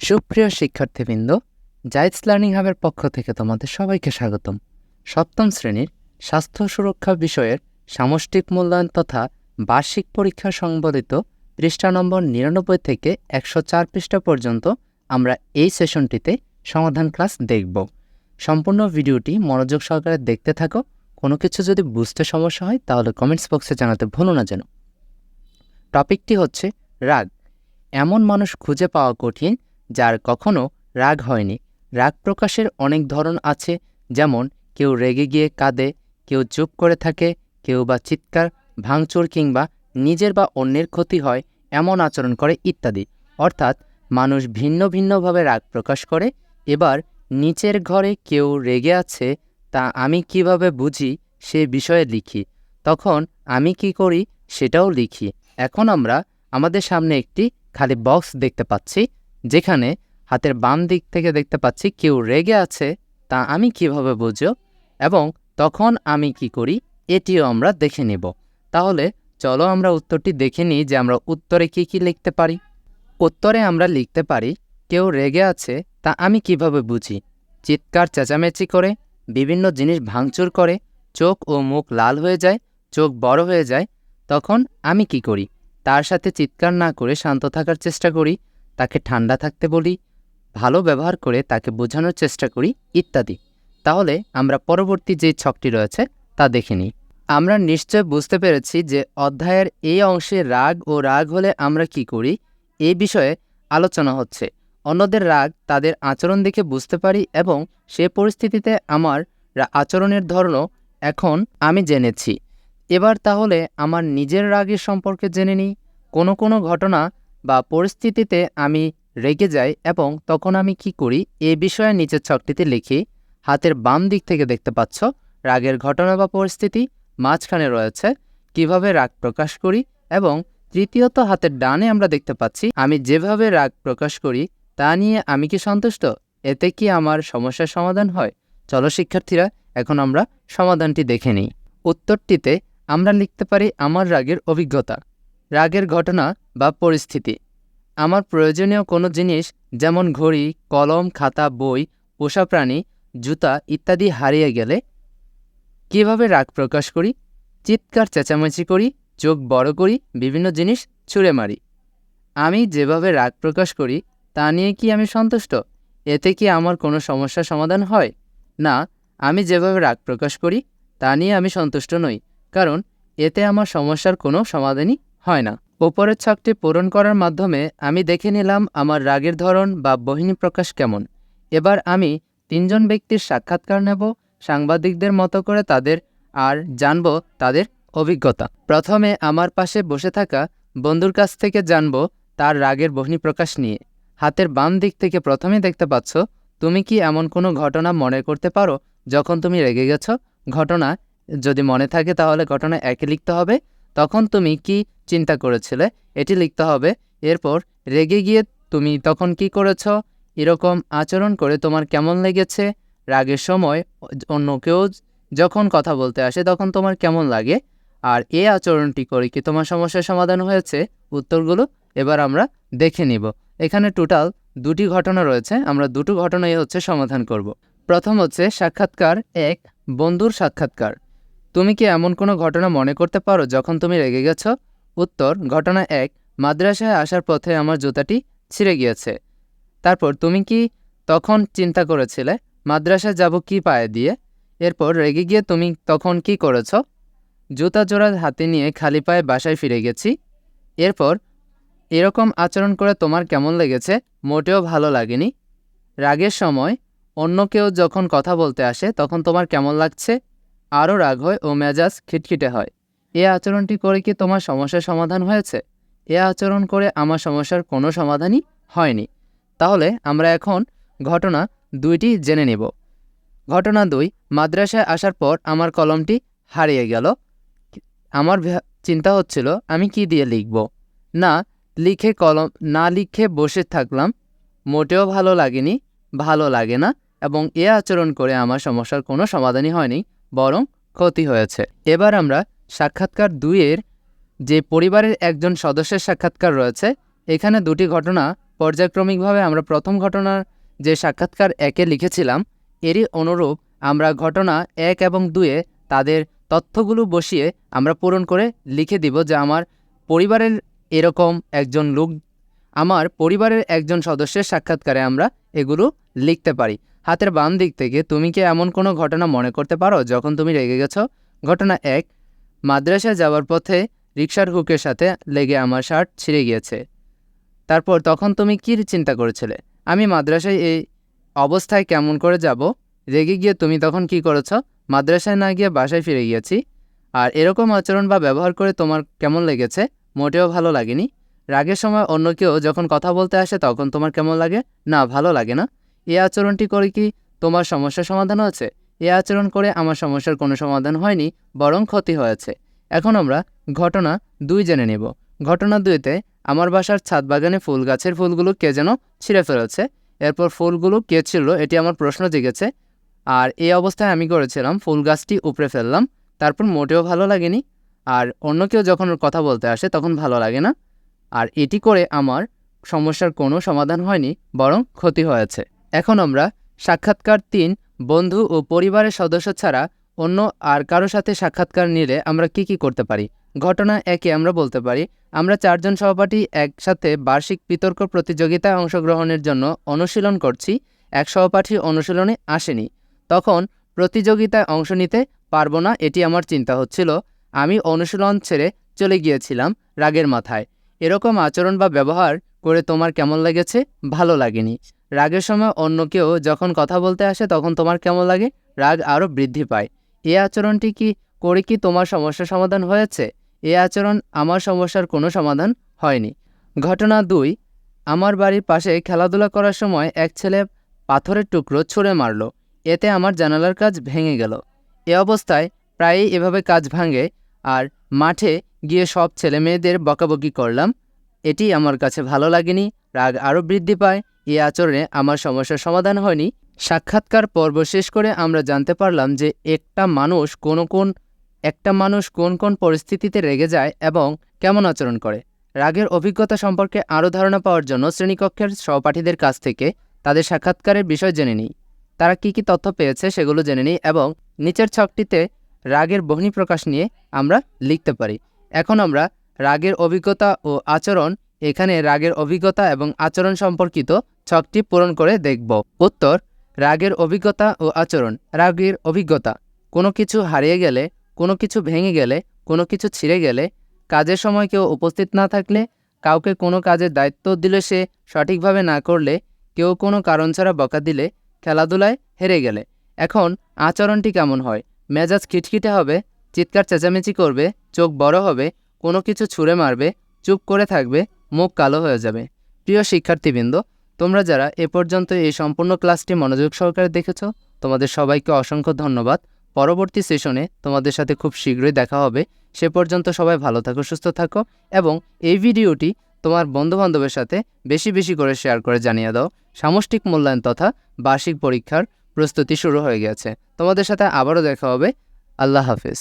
সুপ্রিয় শিক্ষার্থীবৃন্দ জাইটস লার্নিং হাবের পক্ষ থেকে তোমাদের সবাইকে স্বাগতম। সপ্তম শ্রেণির স্বাস্থ্য সুরক্ষা বিষয়ের সামষ্টিক মূল্যায়ন তথা বার্ষিক পরীক্ষা সংবলিত পৃষ্ঠা নম্বর নিরানব্বই থেকে একশো চার পৃষ্ঠা পর্যন্ত আমরা এই সেশনটিতে সমাধান ক্লাস দেখব। সম্পূর্ণ ভিডিওটি মনোযোগ সহকারে দেখতে থাকো। কোনো কিছু যদি বুঝতে সমস্যা হয়, তাহলে কমেন্টস বক্সে জানাতে ভুলো না যেন। টপিকটি হচ্ছে রাগ। এমন মানুষ খুঁজে পাওয়া কঠিন যার কখনো রাগ হয়নি। রাগ প্রকাশের অনেক ধরন আছে, যেমন কেউ রেগে গিয়ে কাঁদে, কেউ চুপ করে থাকে, কেউ বা চিৎকার, ভাঙচুর কিংবা নিজের বা অন্যের ক্ষতি হয় এমন আচরণ করে ইত্যাদি। অর্থাৎ মানুষ ভিন্ন ভিন্নভাবে রাগ প্রকাশ করে। এবার নিচের ঘরে কেউ রেগে আছে, তা আমি কীভাবে বুঝি সে বিষয়ে লিখি। তখন আমি কি করি সেটাও লিখি। এখন আমরা আমাদের সামনে একটি খালি বক্স দেখতে পাচ্ছি। যেখানে হাতের বাম দিক থেকে দেখতে পাচ্ছি কেউ রেগে আছে, তা আমি কীভাবে বুঝব? এবং তখন আমি কি করি? এটিও আমরা দেখে নেব। তাহলে চলো আমরা উত্তরটি দেখে নিই যে আমরা উত্তরে কি কি লিখতে পারি। উত্তরে আমরা লিখতে পারি, কেউ রেগে আছে, তা আমি কীভাবে বুঝি? চিৎকার, চেঁচামেচি করে, বিভিন্ন জিনিস ভাঙচুর করে, চোখ ও মুখ লাল হয়ে যায়, চোখ বড় হয়ে যায়, তখন আমি কি করি? তার সাথে চিৎকার না করে শান্ত থাকার চেষ্টা করি তাকে ঠান্ডা থাকতে বলি, ভালো ব্যবহার করে তাকে বোঝানোর চেষ্টা করি, ইত্যাদি। তাহলে আমরা পরবর্তী যে ছকটি রয়েছে, তা দেখে নিই। আমরা নিশ্চয় বুঝতে পেরেছি যে অধ্যায়ের এই অংশে রাগ ও রাগ হলে আমরা কি করি এই বিষয়ে আলোচনা হচ্ছে। অন্যদের রাগ তাদের আচরণ দেখে বুঝতে পারি এবং সে পরিস্থিতিতে আমার আচরণের ধরনও এখন আমি জেনেছি। এবার তাহলে আমার নিজের রাগের সম্পর্কে জেনে নিই। কোনো কোনো ঘটনা বা পরিস্থিতিতে আমি রেগে যাই এবং তখন আমি কি করি? এ বিষয়ে নিচের ছকটিতে লিখি, হাতের বাম দিক থেকে দেখতে পাচ্ছ, রাগের ঘটনা বা পরিস্থিতি, মাঝখানে রয়েছে, কীভাবে রাগ প্রকাশ করি এবং তৃতীয়ত হাতের ডানে আমরা দেখতে পাচ্ছি, আমি যেভাবে রাগ প্রকাশ করি, তা নিয়ে আমি কি সন্তুষ্ট? এতে কি আমার সমস্যার সমাধান হয়? চলো শিক্ষার্থীরা, এখন আমরা সমাধানটি দেখে নিই। উত্তরটিতে আমরা লিখতে পারি আমার রাগের অভিজ্ঞতা। রাগের ঘটনা বা পরিস্থিতি। আমার প্রয়োজনীয় কোনো জিনিস যেমন ঘড়ি, কলম, খাতা, বই, পোষা প্রাণী, জুতা ইত্যাদি হারিয়ে গেলে কীভাবে রাগ প্রকাশ করি? চিৎকার, চেঁচামেচি করি, চোখ বড় করি, বিভিন্ন জিনিস ছুঁড়ে মারি। আমি যেভাবে রাগ প্রকাশ করি, তা নিয়ে কি আমি সন্তুষ্ট? এতে কি আমার কোনো সমস্যার সমাধান হয়? না, আমি যেভাবে রাগ প্রকাশ করি, তা নিয়ে আমি সন্তুষ্ট নই, কারণ এতে আমার সমস্যার কোনো সমাধানই হয় না। ওপরের ছকটি পূরণ করার মাধ্যমে আমি দেখে নিলাম আমার রাগের ধরন বা বহিনী প্রকাশ কেমন। এবার আমি তিনজন ব্যক্তির সাক্ষাৎকার নেব, সাংবাদিকদের মতো করে তাদের, আর জানব তাদের অভিজ্ঞতা। প্রথমে আমার পাশে বসে থাকা বন্ধুর কাছ থেকে জানব তার রাগের বহিনী প্রকাশ নিয়ে। হাতের বাম দিক থেকে প্রথমে দেখতে পাচ্ছ, তুমি কি এমন কোনো ঘটনা মনে করতে পারো? যখন তুমি রেগে গেছো, ঘটনা যদি মনে থাকে তাহলে ঘটনা একে লিখতে হবে। তখন তুমি কি চিন্তা করেছিলে? এটি লিখতে হবে। এরপর, রেগে গিয়ে তুমি তখন কি করেছ? এরকম আচরণ করে তোমার কেমন লেগেছে? রাগের সময় অন্য কেউ যখন কথা বলতে আসে, তখন তোমার কেমন লাগে? আর এই আচরণটি করে কি তোমার সমস্যার সমাধান হয়েছে? উত্তরগুলো এবার আমরা দেখে নিব। এখানে টোটাল দুটি ঘটনা রয়েছে। আমরা দুটো ঘটনাই হচ্ছে সমাধান করব। প্রথম হচ্ছে সাক্ষাৎকার এক বন্ধুর সাক্ষাৎকার। তুমি কি এমন কোনো ঘটনা মনে করতে পারো যখন তুমি রেগে গেছ? উত্তর, ঘটনা এক, মাদ্রাসায় আসার পথে আমার জুতাটি ছিঁড়ে গিয়েছে। তারপর তুমি কি তখন চিন্তা করেছিলে, মাদ্রাসায় যাব কি পায়ে দিয়ে? এরপর রেগে গিয়ে তুমি তখন কি করেছ? জুতা জোড়া হাতে নিয়ে খালি পায়ে বাসায় ফিরে গেছি। এরপর, এরকম আচরণ করে তোমার কেমন লেগেছে? মোটেও ভালো লাগেনি। রাগের সময় অন্য কেউ যখন কথা বলতে আসে, তখন তোমার কেমন লাগছে? আরও রাগ হয় ও মেজাজ খিটখিটে হয়। এ আচরণটি করে কি তোমার সমস্যার সমাধান হয়েছে? এ আচরণ করে আমার সমস্যার কোনো সমাধানই হয়নি। তাহলে আমরা এখন ঘটনা দুইটি জেনে নেব। ঘটনা দুই, মাদ্রাসায় আসার পর আমার কলমটি হারিয়ে গেল। আমার চিন্তা হচ্ছিল, আমি কি দিয়ে লিখব? না, লিখে কলম না লিখে বসে থাকলাম। মোটেও ভালো লাগেনি, ভালো লাগে না, এবং এ আচরণ করে আমার সমস্যার কোনো সমাধানই হয়নি। বরং ক্ষতি হয়েছে। এবার আমরা সাক্ষাৎকার দুইয়ের যে পরিবারের একজন সদস্যের সাক্ষাৎকার রয়েছে, এখানে দুটি ঘটনা পর্যায়ক্রমিকভাবে আমরা প্রথম ঘটনার যে সাক্ষাৎকার একে লিখেছিলাম, এরই অনুরূপ আমরা ঘটনা এক এবং দুয়ে তাদের তথ্যগুলো বসিয়ে আমরা পূরণ করে লিখে দিব যে আমার পরিবারের এরকম একজন লোক, আমার পরিবারের একজন সদস্যের সাক্ষাৎকারে আমরা এগুলো লিখতে পারি। হাতের বাম দিক থেকে তুমি কি এমন কোনো ঘটনা মনে করতে পারো যখন তুমি রেগে গেছো? ঘটনা এক, মাদ্রাসায় যাওয়ার পথে রিক্সার হুকের সাথে লেগে আমার শার্ট ছিঁড়ে গিয়েছে। তারপর তখন তুমি কী চিন্তা করেছিলে? আমি মাদ্রাসায় এই অবস্থায় কেমন করে যাব? রেগে গিয়ে তুমি তখন কি করেছ? মাদ্রাসায় না গিয়ে বাসায় ফিরে গিয়েছি। আর এরকম আচরণ বা ব্যবহার করে তোমার কেমন লেগেছে? মোটেও ভালো লাগেনি। রাগের সময় অন্য কেউ যখন কথা বলতে আসে তখন তোমার কেমন লাগে? না, ভালো লাগে না। এই আচরণটি করে কি তোমার সমস্যার সমাধান হয়েছে? এই আচরণ করে আমার সমস্যার কোনো সমাধান হয়নি, বরং ক্ষতি হয়েছে। এখন আমরা ঘটনা দুই জেনে নেব। ঘটনা দুইতে আমার বাসার ছাদ বাগানে ফুল গাছের ফুলগুলো কে যেন ছিঁড়ে ফেলেছে। এরপর ফুলগুলো কে ছিল এটি আমার প্রশ্ন জেগেছে। আর এই অবস্থায় আমি করেছিলাম, ফুল গাছটি উপড়ে ফেললাম, তারপর মোটেও ভালো লাগেনি। আর অন্য কেউ যখন কথা বলতে আসে, তখন ভালো লাগে না। আর এটি করে আমার সমস্যার কোনো সমাধান হয়নি, বরং ক্ষতি হয়েছে। এখন আমরা সাক্ষাৎকার তিন, বন্ধু ও পরিবারের সদস্য ছাড়া অন্য আর কারও সাথে সাক্ষাৎকার নিলে আমরা কি কি করতে পারি? ঘটনা একে আমরা বলতে পারি। আমরা চারজন সহপাঠী একসাথে বার্ষিক বিতর্ক প্রতিযোগিতায় অংশগ্রহণের জন্য অনুশীলন করছি। এক সহপাঠী অনুশীলনে আসেনি। তখন প্রতিযোগিতায় অংশ নিতে পারব না, এটি আমার চিন্তা হচ্ছিল। আমি অনুশীলন ছেড়ে চলে গিয়েছিলাম রাগের মাথায়। এরকম আচরণ বা ব্যবহার করে তোমার কেমন লেগেছে? ভালো লাগেনি। রাগের সময় অন্য কেউ যখন কথা বলতে আসে, তখন তোমার কেমন লাগে? রাগ আরও বৃদ্ধি পায়। এ আচরণটি কি করে কি তোমার সমস্যার সমাধান হয়েছে? এ আচরণ আমার সমস্যার কোনো সমাধান হয়নি। ঘটনা দুই, আমার বাড়ির পাশে খেলাধুলা করার সময় এক ছেলে পাথরের টুকরো ছুঁড়ে মারল। এতে আমার জানালার কাজ ভেঙে গেল। এ অবস্থায় প্রায়ই এভাবে কাজ ভাঙে আর মাঠে গিয়ে সব ছেলে মেয়েদের বকাবকি করলাম। এটি আমার কাছে ভালো লাগেনি, রাগ আরও বৃদ্ধি পায়। এই আচরণে আমার সমস্যার সমাধান হয়নি। সাক্ষাৎকার পর্ব শেষ করে আমরা জানতে পারলাম যে একটা মানুষ কোন কোন, একটা মানুষ কোন কোন পরিস্থিতিতে রেগে যায় এবং কেমন আচরণ করে। রাগের অভিজ্ঞতা সম্পর্কে আরও ধারণা পাওয়ার জন্য শ্রেণীকক্ষের সহপাঠীদের কাছ থেকে তাদের সাক্ষাৎকারের বিষয় জেনে নিই। তারা কি কি তথ্য পেয়েছে সেগুলো জেনে নিই এবং নিচের ছকটিতে রাগের বহিঃপ্রকাশ নিয়ে আমরা লিখতে পারি। এখন আমরা রাগের অভিজ্ঞতা ও আচরণ, এখানে রাগের অভিজ্ঞতা এবং আচরণ সম্পর্কিত ছকটি পূরণ করে দেখব। উত্তর, রাগের অভিজ্ঞতা ও আচরণ। রাগের অভিজ্ঞতা। কোনো কিছু হারিয়ে গেলে, কোনো কিছু ভেঙে গেলে, কোনো কিছু ছিঁড়ে গেলে, কাজের সময় কেউ উপস্থিত না থাকলে, কাউকে কোনো কাজের দায়িত্ব দিলে সে সঠিকভাবে না করলে, কেউ কোনো কারণ ছাড়া বকা দিলে, খেলাধুলায় হেরে গেলে। এখন আচরণটি কেমন হয়? মেজাজ খিটখিটে হবে, চিৎকার চেঁচামেচি করবে, চোখ বড় হবে, কোনো কিছু ছুঁড়ে মারবে, চুপ করে থাকবে, মুখ কালো হয়ে যাবে। প্রিয় শিক্ষার্থীবৃন্দ তোমরা যারা এ পর্যন্ত এই সম্পূর্ণ ক্লাসটি মনোযোগ সহকারে দেখেছ, তোমাদের সবাইকে অসংখ্য ধন্যবাদ। পরবর্তী সেশনে তোমাদের সাথে খুব শীঘ্রই দেখা হবে। সে পর্যন্ত সবাই ভালো থাকো, সুস্থ থাকো এবং এই ভিডিওটি তোমার বন্ধুবান্ধবের সাথে বেশি বেশি করে শেয়ার করে জানিয়ে দাও। সামষ্টিক মূল্যায়ন তথা বার্ষিক পরীক্ষার প্রস্তুতি শুরু হয়ে গেছে। তোমাদের সাথে আবারও দেখা হবে। আল্লাহ হাফিজ।